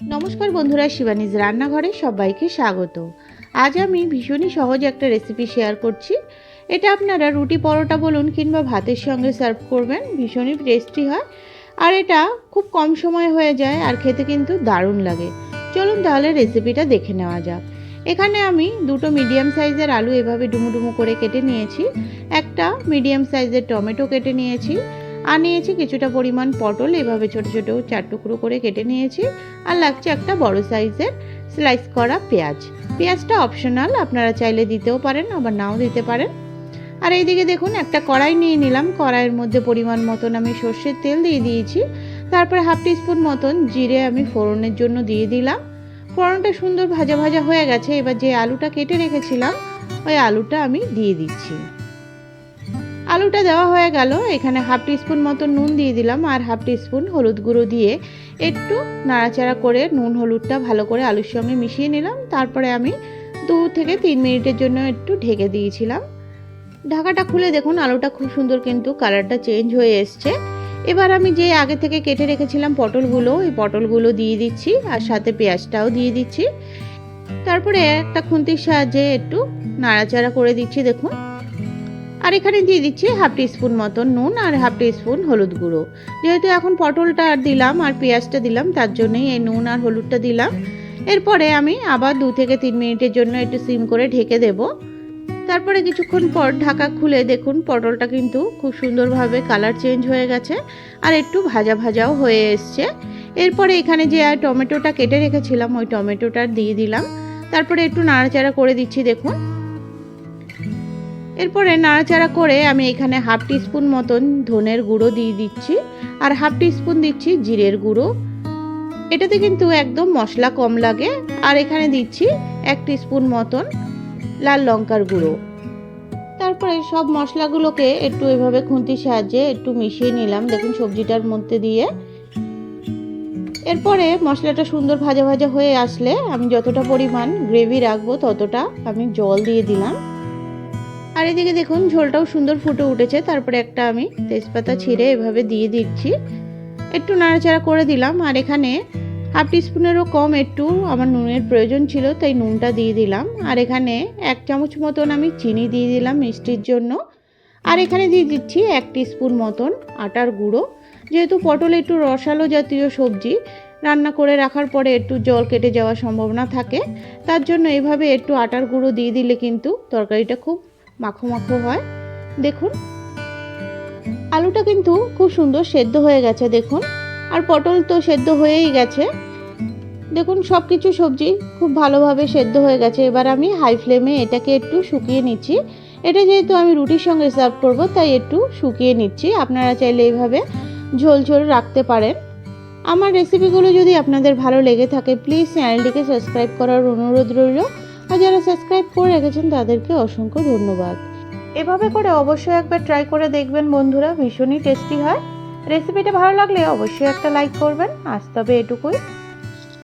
নমস্কার বন্ধুরা, শিবানীজ রান্নাঘরে সবাইকে স্বাগত। আজ আমি ভীষণই সহজ একটা রেসিপি শেয়ার করছি। এটা আপনারা রুটি পরোটা বলুন কিংবা ভাতের সঙ্গে সার্ভ করবেন, ভীষণই টেস্টি হয়। আর এটা খুব কম সময় হয়ে যায় আর খেতে কিন্তু দারুণ লাগে। চলুন তাহলে রেসিপিটা দেখে নেওয়া যাক। এখানে আমি দুটো মিডিয়াম সাইজের আলু এভাবে ডুমু ডুমু করে কেটে নিয়েছি। একটা মিডিয়াম সাইজের টমেটো কেটে নিয়েছি। আর নিয়েছি কিছুটা পরিমাণ পটল, এভাবে ছোট ছোট চার টুকরো করে কেটে নিয়েছি। আর লাগছে একটা বড় সাইজের স্লাইস করা পেঁয়াজ। পেঁয়াজটা অপশনাল আপনারা চাইলে দিতেও পারেন, আবার নাও দিতে পারেন। আর এইদিকে দেখুন, একটা কড়াই নিয়ে নিলাম। কড়াইয়ের মধ্যে পরিমাণ মতন আমি সর্ষের তেল দিয়ে দিয়েছি। তারপরে হাফ টিস্পুন মতন জিরে আমি ফোড়নের জন্য দিয়ে দিলাম। ফোড়নটা সুন্দর ভাজা ভাজা হয়ে গেছে। এবার যে আলুটা কেটে রেখেছিলাম, ওই আলুটা আমি দিয়ে দিচ্ছি। আলুটা দেওয়া হয়ে গেল। এখানে হাফ টিস্পুন মতো নুন দিয়ে দিলাম আর হাফ টিস্পুন হলুদ গুঁড়ো দিয়ে একটু নাড়াচাড়া করে নুন হলুদটা ভালো করে আলুর সঙ্গে মিশিয়ে নিলাম। তারপরে আমি দু থেকে তিন মিনিটের জন্য একটু ঢেকে দিয়েছিলাম। ঢাকাটা খুলে দেখুন, আলুটা খুব সুন্দর কিন্তু কালারটা চেঞ্জ হয়ে এসছে। এবার আমি যে আগে থেকে কেটে রেখেছিলাম পটলগুলো এই পটলগুলো দিয়ে দিচ্ছি আর সাথে পেঁয়াজটাও দিয়ে দিচ্ছি। তারপরে একটা খুন্তির সাহায্যে একটু নাড়াচাড়া করে দিচ্ছি, দেখুন। আর এখানে দিয়ে দিচ্ছি হাফ টিস্পুন মতন নুন আর হাফ টিস্পুন হলুদ গুঁড়ো। যেহেতু এখন পটলটা আর দিলাম আর পেঁয়াজটা দিলাম, তার জন্যই এই নুন আর হলুদটা দিলাম। এরপরে আমি আবার দু থেকে তিন মিনিটের জন্য একটু সিম করে ঢেকে দেব। তারপরে কিছুক্ষণ পর ঢাকা খুলে দেখুন, পটলটা কিন্তু খুব সুন্দরভাবে কালার চেঞ্জ হয়ে গেছে আর একটু ভাজা ভাজাও হয়ে এসছে। এরপরে এখানে যে টমেটোটা কেটে রেখেছিলাম, ওই টমেটোটা দিয়ে দিলাম। তারপরে একটু নাড়াচাড়া করে দিচ্ছি, দেখুন। এরপরে নাড়াচাড়া করে আমি এখানে হাফ টিস্পুন মতন ধনের গুঁড়ো দিয়ে দিচ্ছি, আর হাফ টিস্পুন দিচ্ছি জিরের গুঁড়ো। এটাতে কিন্তু একদম মশলা কম লাগে, আর এখানে দিচ্ছি এক টিস্পুন মতন লাল লঙ্কার গুঁড়ো। তারপরে সব মশলাগুলোকে একটু এভাবে খুন্তির সাহায্যে একটু মিশিয়ে নিলাম, দেখুন সবজিটার মধ্যে দিয়ে। এরপরে মশলাটা সুন্দর ভাজা ভাজা হয়ে আসলে আমি যতটা পরিমাণ গ্রেভি রাখব ততটা আমি জল দিয়ে দিলাম। আর এদিকে দেখুন, ঝোলটাও সুন্দর ফুটে উঠেছে। তারপরে একটা আমি তেজপাতা ছিঁড়ে এভাবে দিয়ে দিচ্ছি। একটু নাড়াচাড়া করে দিলাম, আর এখানে হাফ টিস্পুনেরও কম, একটু আমার নুনের প্রয়োজন ছিল, তাই নুনটা দিয়ে দিলাম। আর এখানে এক চামচ মতন আমি চিনি দিয়ে দিলাম মিষ্টির জন্য। আর এখানে দিয়ে দিচ্ছি এক টিস্পুন মতন আটার গুঁড়ো। যেহেতু পটল একটু রসালো জাতীয় সবজি, রান্না করে রাখার পরে একটু জল কেটে যাওয়ার সম্ভাবনা থাকে। তার জন্য এইভাবে একটু আটার গুঁড়ো দিয়ে দিলে কিন্তু তরকারিটা খুব মাখো মাখো হয়। দেখুন। আলুটা কিন্তু খুব সুন্দর সেদ্ধ হয়ে গেছে, দেখুন। আর পটল তো সেদ্ধ হয়েই গেছে। দেখুন সব কিছু সবজি খুব ভালোভাবে সেদ্ধ হয়ে গেছে। এবার আমি হাই ফ্লেমে এটাকে একটু শুকিয়ে নিচ্ছি। এটা যেহেতু আমি রুটির সঙ্গে সার্ভ করব, তাই একটু শুকিয়ে নিচ্ছি। আপনারা চাইলে এইভাবে ঝোল ঝোল রাখতে পারেন। আমার রেসিপিগুলো যদি আপনাদের ভালো লেগে থাকে, প্লিজ চ্যানেলটিকে সাবস্ক্রাইব করার অনুরোধ রইল। আর যারা সাবস্ক্রাইব করে রেখেছেন তাদেরকে অসংখ্য ধন্যবাদ। এভাবে করে অবশ্যই একবার ট্রাই করে দেখবেন বন্ধুরা, ভীষণই টেস্টি হয়। রেসিপিটা ভালো লাগলে অবশ্যই একটা লাইক করবেন। আজ তবে এটুকুই।